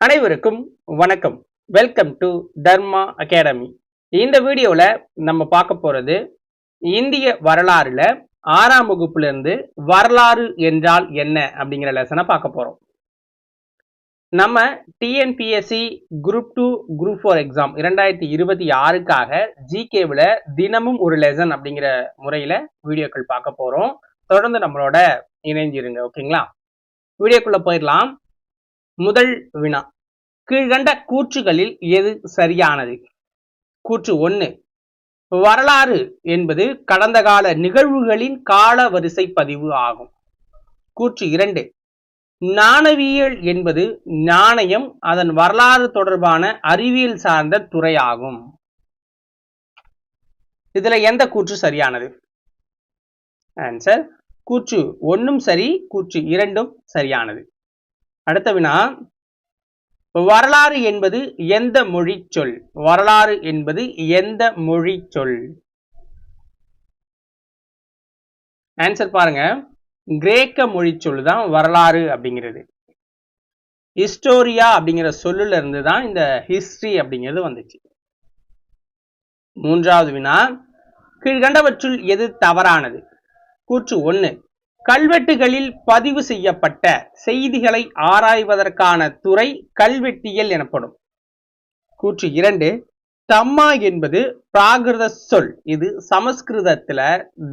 அனைவருக்கும் வணக்கம். Welcome to Dharma academy இந்த வீடியோவில் நம்ம பார்க்க போகிறது இந்திய வரலாறுல ஆறாம் வகுப்புலேருந்து வரலாறு என்றால் என்ன அப்படிங்கிற லெசனை பார்க்க போகிறோம் நம்ம TNPSC group two group four exam இரண்டாயிரத்தி இருபத்தி ஆறுக்காக ஜிகேவில் தினமும் ஒரு லெசன் அப்படிங்கிற முறையில் வீடியோக்கள் பார்க்க போகிறோம் தொடர்ந்து நம்மளோட இணைஞ்சிருங்க ஓகேங்களா வீடியோக்குள்ளே போயிடலாம். முதல் வினா. கீழ்கண்ட கூற்றுகளில் எது சரியானது? கூற்று ஒன்று வரலாறு என்பது கடந்த கால நிகழ்வுகளின் கால வரிசை பதிவு ஆகும். கூற்று இரண்டு. நாணவியல் என்பது நாணயம் அதன் வரலாறு தொடர்பான அறிவியல் சார்ந்த துறையாகும். இதுல எந்த கூற்று சரியானது? ஆன்சர் கூற்று ஒன்றும் சரி கூற்று இரண்டும் சரியானது. அடுத்த வினா வரலாறு என்பது எந்த மொழி சொல்? வரலாறு என்பது எந்த மொழி சொல்? ஆன்சர் பாருங்க. கிரேக்க மொழி சொல் தான் வரலாறு அப்படிங்கிறது. ஹிஸ்டோரியா அப்படிங்கிற சொல்லுல இருந்து தான் இந்த ஹிஸ்டரி அப்படிங்கிறது வந்துச்சு. மூன்றாவது வினா கீழ்கண்டவற்றுள் எது தவறானது? கூற்று ஒன்று கல்வெட்டுகளில் பதிவு செய்யப்பட்ட செய்திகளை ஆராய்வதற்கான துறை கல்வெட்டியல் எனப்படும். கூற்று இரண்டு தம்மா என்பது பிராகிருத சொல். இது சமஸ்கிருதத்துல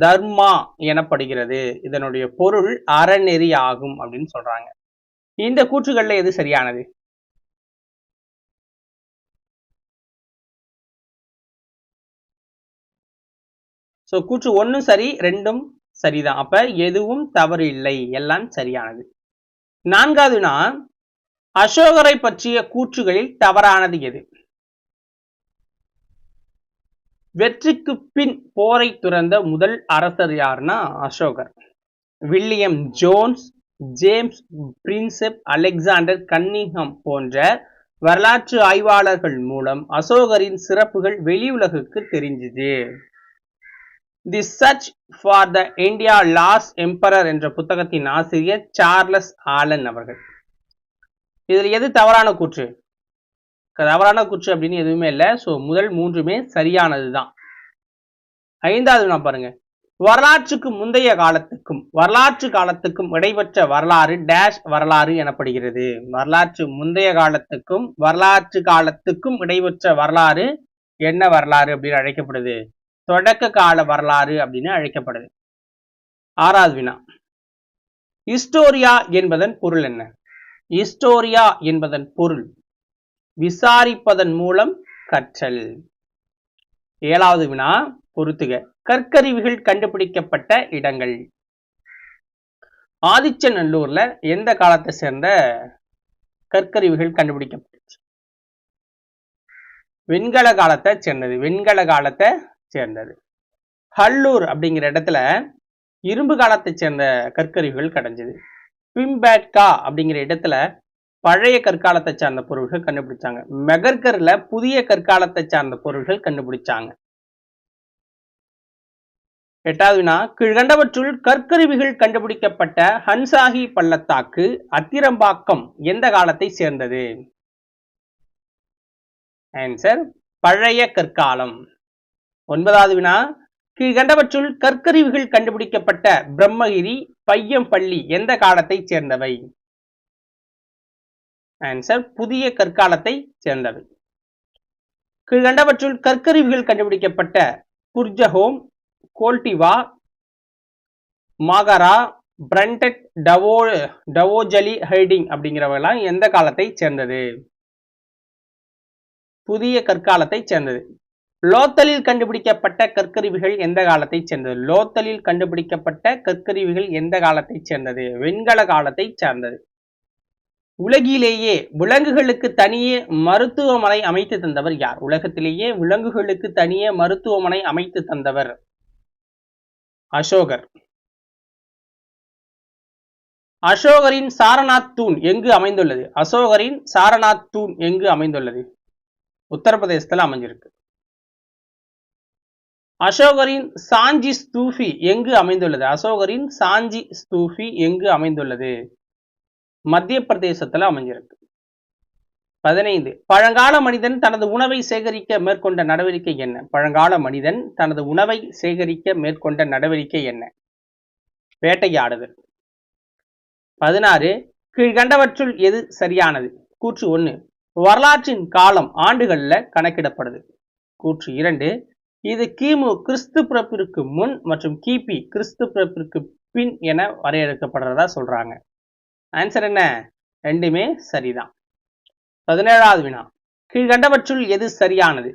தர்மா எனப்படுகிறது. இதனுடைய பொருள் அறநெறி ஆகும் அப்படின்னு சொல்றாங்க. இந்த கூற்றுகள்ல எது சரியானது? ஸோ கூற்று ஒன்றும் சரி ரெண்டும் சரிதான். அப்ப எதுவும் தவறு இல்லை எல்லாம் சரியானது. நான்காவதுனா அசோகரை பற்றிய கூற்றுகளில் தவறானது எது? வெற்றிக்கு பின் போரை துறந்த முதல் அரசர் யாருன்னா அசோகர். William Jones James Prinsep Alexander Cunningham போன்ற வரலாற்று ஆய்வாளர்கள் மூலம் அசோகரின் சிறப்புகள் வெளியுலகுக்கு தெரிஞ்சது. The search for the India lost emperor என்ற புத்தகத்தின் ஆசிரியர் சார்லஸ் ஆலன் அவர்கள். இதில் எது தவறான கூற்று? தவறான கூற்று அப்படின்னு எதுவுமே இல்லை. ஸோ முதல் மூன்றுமே சரியானது தான். ஐந்தாவது நான் பாருங்க. வரலாற்றுக்கு முந்தைய காலத்துக்கும் வரலாற்று காலத்துக்கும் இடைபெற்ற வரலாறு டேஷ் வரலாறு எனப்படுகிறது. வரலாற்று முந்தைய காலத்துக்கும் வரலாற்று காலத்துக்கும் இடைபெற்ற வரலாறு என்ன வரலாறு அப்படின்னு அழைக்கப்படுது? தொடக்க கால வரலாறு அப்படின்னு அழைக்கப்படுது. ஆறாவது வினா. ஹிஸ்டோரியா என்பதன் பொருள் என்ன? ஹிஸ்டோரியா என்பதன் பொருள் விசாரிப்பதன் மூலம் கற்றல். ஏழாவது வினா பொறுத்துக. கற்கருவிகள் கண்டுபிடிக்கப்பட்ட இடங்கள். ஆதிச்சநல்லூர்ல எந்த காலத்தை சேர்ந்த கற்கருவிகள் கண்டுபிடிக்கப்பட்டுச்சு? வெண்கல காலத்தை சேர்ந்தது. வெண்கல காலத்தை சேர்ந்தது. ஹல்லூர் அப்படிங்கிற இடத்துல இரும்பு காலத்தை சேர்ந்த கற்கருவிகள் கிடைஞ்சது. பிம்பேட்கா அப்படிங்கிற இடத்துல பழைய கற்காலத்தை சார்ந்த பொருள்கள் கண்டுபிடிச்சாங்க. மெகர்கர்ல புதிய கற்காலத்தை சார்ந்த பொருள்கள் கண்டுபிடிச்சாங்க. எட்டாவது கீழ்கண்டவற்றுள் கற்கருவிகள் கண்டுபிடிக்கப்பட்ட ஹன்சாகி பள்ளத்தாக்கு அத்திரம்பாக்கம் எந்த காலத்தை சேர்ந்தது? ஆன்சர் பழைய கற்காலம். ஒன்பதாவது வினா கீழ்கண்டவற்றுள் கற்கருவிகள் கண்டுபிடிக்கப்பட்ட பிரம்மகிரி பையம்பள்ளி எந்த காலத்தை சேர்ந்தவை? ஆன்சர் புதிய கற்காலத்தை சேர்ந்தவை. கீழ்கண்டவற்றுள் கற்கருவிகள் கண்டுபிடிக்கப்பட்ட புர்ஜஹோம் கோல்டிவா மாகரா பிரண்டட் டவோ டவோஜலி ஹைடிங் அப்படிங்கிறவெல்லாம் எந்த காலத்தை சேர்ந்தது? புதிய கற்காலத்தை சேர்ந்தது. லோத்தலில் கண்டுபிடிக்கப்பட்ட கற்கருவிகள் எந்த காலத்தை சேர்ந்தது? லோத்தலில் கண்டுபிடிக்கப்பட்ட கற்கருவிகள் எந்த காலத்தை சேர்ந்தது? வெண்கல காலத்தை சேர்ந்தது. உலகிலேயே விலங்குகளுக்கு தனியே மருத்துவமனை அமைத்து தந்தவர் யார்? உலகத்திலேயே விலங்குகளுக்கு தனியே மருத்துவமனை அமைத்து தந்தவர் அசோகர். அசோகரின் சாரநாத் தூண் எங்கு அமைந்துள்ளது? அசோகரின் சாரநாத் தூண் எங்கு அமைந்துள்ளது? உத்தரப்பிரதேசத்தில் அமைஞ்சிருக்கு. அசோகரின் சாஞ்சி ஸ்தூஃபி எங்கு அமைந்துள்ளது? அசோகரின் சாஞ்சி ஸ்தூஃபி எங்கு அமைந்துள்ளது? மத்திய பிரதேசத்துல அமைஞ்சிருக்கு. பதினைந்து பழங்கால மனிதன் தனது உணவை சேகரிக்க மேற்கொண்ட நடவடிக்கை என்ன? பழங்கால மனிதன் தனது உணவை சேகரிக்க மேற்கொண்ட நடவடிக்கை என்ன? வேட்டையாடுதல். பதினாறு கீழ்கண்டவற்றுள் எது சரியானது? கூற்று ஒன்று வரலாற்றின் காலம் ஆண்டுகளில் கணக்கிடப்படுது. கூற்று இரண்டு இது கிமு கிறிஸ்து பிறப்பிற்கு முன் மற்றும் கிபி கிறிஸ்து பிறப்பிற்கு பின் என வரையறுக்கப்படுறதா சொல்றாங்க. ஆன்சர் என்ன? ரெண்டுமே சரிதான். பதினேழாவது வினா. கீழ்கண்டவற்றுள் எது சரியானது?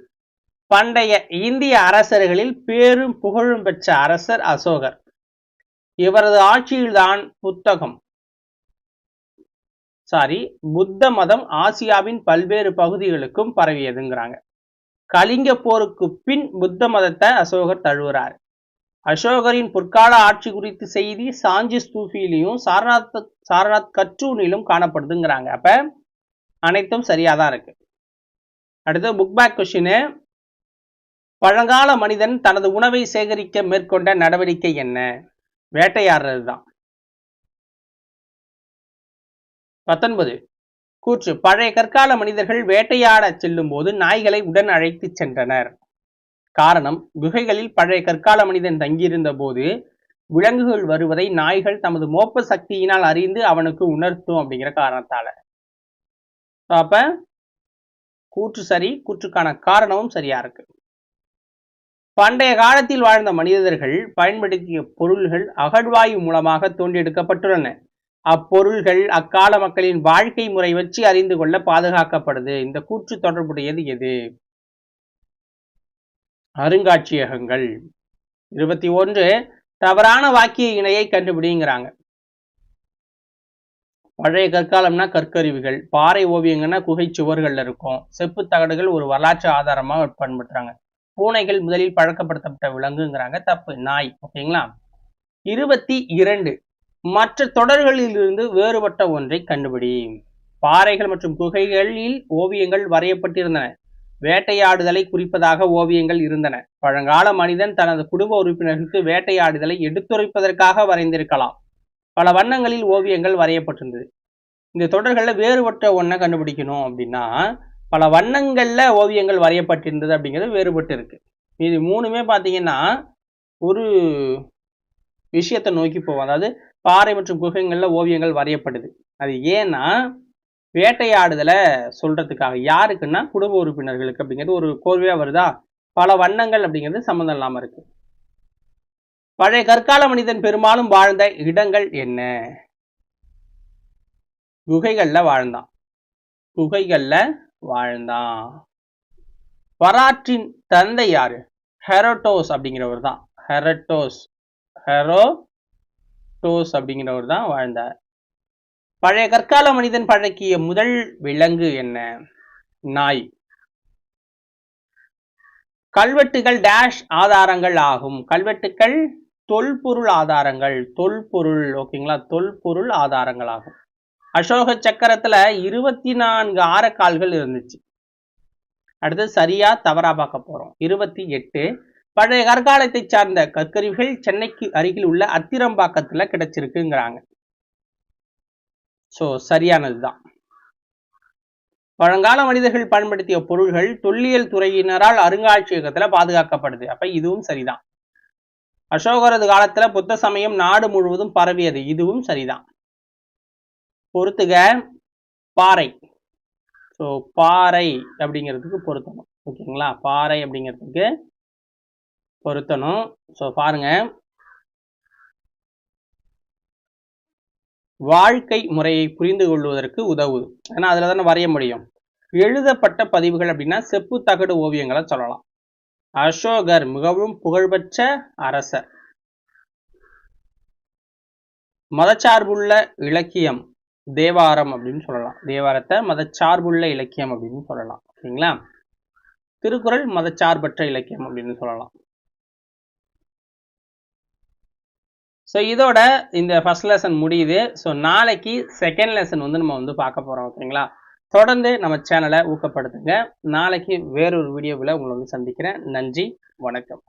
பண்டைய இந்திய அரசர்களில் பேரும் புகழும் பெற்ற அரசர் அசோகர். இவரது ஆட்சியில்தான் புத்தகம். சாரி புத்த மதம் ஆசியாவின் பல்வேறு பகுதிகளுக்கும் பரவியதுங்கிறாங்க. கலிங்க போருக்கு பின் புத்த மதத்தை அசோகர் தழுவுறார். அசோகரின் பொற்கால ஆட்சி குறித்து செய்தி சாஞ்சி ஸ்தூஃபிலையும் சாரநாத் சாரநாத் கற்றூனிலும் காணப்படுதுங்கிறாங்க. அப்ப அனைத்தும் சரியா தான் இருக்கு. அடுத்து புக் பேக் கொஷின் பழங்கால மனிதன் தனது உணவை சேகரிக்க மேற்கொண்ட நடவடிக்கை என்ன? வேட்டையாடுறது தான் பத்தொன்பது. கூற்று பழைய கற்கால மனிதர்கள் வேட்டையாட செல்லும் போது நாய்களை உடன் அழைத்து சென்றனர். காரணம் குகைகளில் பழைய கற்கால மனிதன் தங்கியிருந்த போது விலங்குகள் வருவதை நாய்கள் தமது மோப்ப சக்தியினால் அறிந்து அவனுக்கு உணர்த்தும் அப்படிங்கிற காரணத்தால. அப்ப கூற்று சரி கூற்றுக்கான காரணமும் சரியா இருக்கு. பண்டைய காலத்தில் வாழ்ந்த மனிதர்கள் பயன்படுத்திய பொருள்கள் அகழ்வாயு மூலமாக தோண்டி எடுக்கப்பட்டுள்ளன அப்பொருள்கள் அக்கால மக்களின் வாழ்க்கை முறை வச்சு அறிந்து கொள்ள பாதுகாக்கப்படுது. இந்த கூற்று தொடர்புடையது எது? அருங்காட்சியகங்கள். இருபத்தி ஒன்று தவறான வாக்கிய இணையை கண்டுபிடிங்கிறாங்க. பழைய கற்காலம்னா கற்கருவிகள். பாறை ஓவியங்கன்னா குகை சுவர்கள்ல இருக்கும். செப்பு தகடுகள் ஒரு வரலாற்று ஆதாரமா பயன்படுத்துறாங்க. பூனைகள் முதலில் பழக்கப்படுத்தப்பட்ட விலங்குங்கிறாங்க. தப்பு நாய். ஓகேங்களா? இருபத்தி இரண்டு மற்ற தொடர்களிலிருந்து வேறுபட்ட ஒன்றை கண்டுபிடி. பாறைகள் மற்றும் குகைகளில் ஓவியங்கள் வரையப்பட்டிருந்தன. வேட்டையாடுதலை குறிப்பதாக ஓவியங்கள் இருந்தன. பழங்கால மனிதன் தனது குடும்ப உறுப்பினர்களுக்கு வேட்டையாடுதலை எடுத்துரைப்பதற்காக வரைந்திருக்கலாம். பல வண்ணங்களில் ஓவியங்கள் வரையப்பட்டிருந்தது. இந்த தொடர்களில் வேறுபட்ட ஒன்றை கண்டுபிடிக்கணும் அப்படின்னா பல வண்ணங்களில் ஓவியங்கள் வரையப்பட்டிருந்தது அப்படிங்கிறது வேறுபட்டு இருக்கு. இது மூணுமே பார்த்தீங்கன்னா ஒரு விஷயத்தை நோக்கி போவோம் அதாவது பாறை மற்றும் குகைகள்ல ஓவியங்கள் வரையப்படுது. அது ஏன்னா வேட்டையாடுதலை சொல்றதுக்காக யாருக்குன்னா குடும்ப உறுப்பினர்களுக்கு அப்படிங்கிறது ஒரு கோர்வையாக வருதா? பல வண்ணங்கள் அப்படிங்கிறது சம்மந்தம் இல்லாம இருக்கு. பழைய கற்கால மனிதன் பெரும்பாலும் வாழ்ந்த இடங்கள் என்ன? குகைகள்ல வாழ்ந்தான். குகைகள்ல வாழ்ந்தான். வரலாற்றின் தந்தை யாரு? ஹெரோட்டோஸ் அப்படிங்கிறவர் தான் ஹெரட்டோஸ் ஹெரோ ஹெரோட்டோஸ் அப்படிங்கிறவர் தான் வாழ்ந்தார். பழைய கற்கால மனிதன் பழக்கிய முதல் விலங்கு என்ன? நாய். கல்வெட்டுகள் டேஷ் ஆதாரங்கள் ஆகும். கல்வெட்டுகள் தொல்பொருள் ஆதாரங்கள். தொல்பொருள் ஓகேங்களா தொல்பொருள் ஆதாரங்கள் ஆகும். அசோக சக்கரத்துல இருபத்தி நான்கு ஆரக்கால்கள் இருந்துச்சு. அடுத்து சரியா தவறா பார்க்க போறோம். இருபத்தி எட்டு பழைய கற்காலத்தை சார்ந்த கற்கருவிகள் சென்னைக்கு அருகில் உள்ள அத்திரம்பாக்கத்தில் கிடைச்சிருக்குங்கிறாங்க. ஸோ சரியானதுதான். பழங்கால மனிதர்கள் பயன்படுத்திய பொருள்கள் தொல்லியல் துறையினரால் அருங்காட்சியகத்துல பாதுகாக்கப்படுது. அப்ப இதுவும் சரிதான். அசோகரது காலத்துல புத்த சமயம் நாடு முழுவதும் பரவியது. இதுவும் சரிதான். பொறுத்துக பாறை. ஸோ பாறை அப்படிங்கிறதுக்கு பொருத்தணும் ஓகேங்களா? பாறை அப்படிங்கிறதுக்கு பொருத்தணும். ஸோ பாருங்க. வாழ்க்கை முறையை புரிந்து கொள்வதற்கு உதவுது ஏன்னா அதில் தானே வரைய முடியும். எழுதப்பட்ட பதிவுகள் அப்படின்னா செப்பு தகடு ஓவியங்களை சொல்லலாம். அசோகர் மிகவும் புகழ்பெற்ற அரசர். மதச்சார்புள்ள இலக்கியம் தேவாரம் அப்படின்னு சொல்லலாம். தேவாரத்தை மதச்சார்புள்ள இலக்கியம் அப்படின்னு சொல்லலாம். ஓகேங்களா திருக்குறள் மதச்சார்பற்ற இலக்கியம் அப்படின்னு சொல்லலாம். ஸோ இதோட இந்த ஃபர்ஸ்ட் லெசன் முடியுது. ஸோ நாளைக்கு செகண்ட் லெசன் வந்து நம்ம வந்து பார்க்க போகிறோம் ஓகேங்களா தொடர்ந்து நம்ம சேனலை ஊக்கப்படுத்துங்க. நாளைக்கு வேறொரு வீடியோவில் உங்களை வந்து சந்திக்கிறேன். நன்றி வணக்கம்.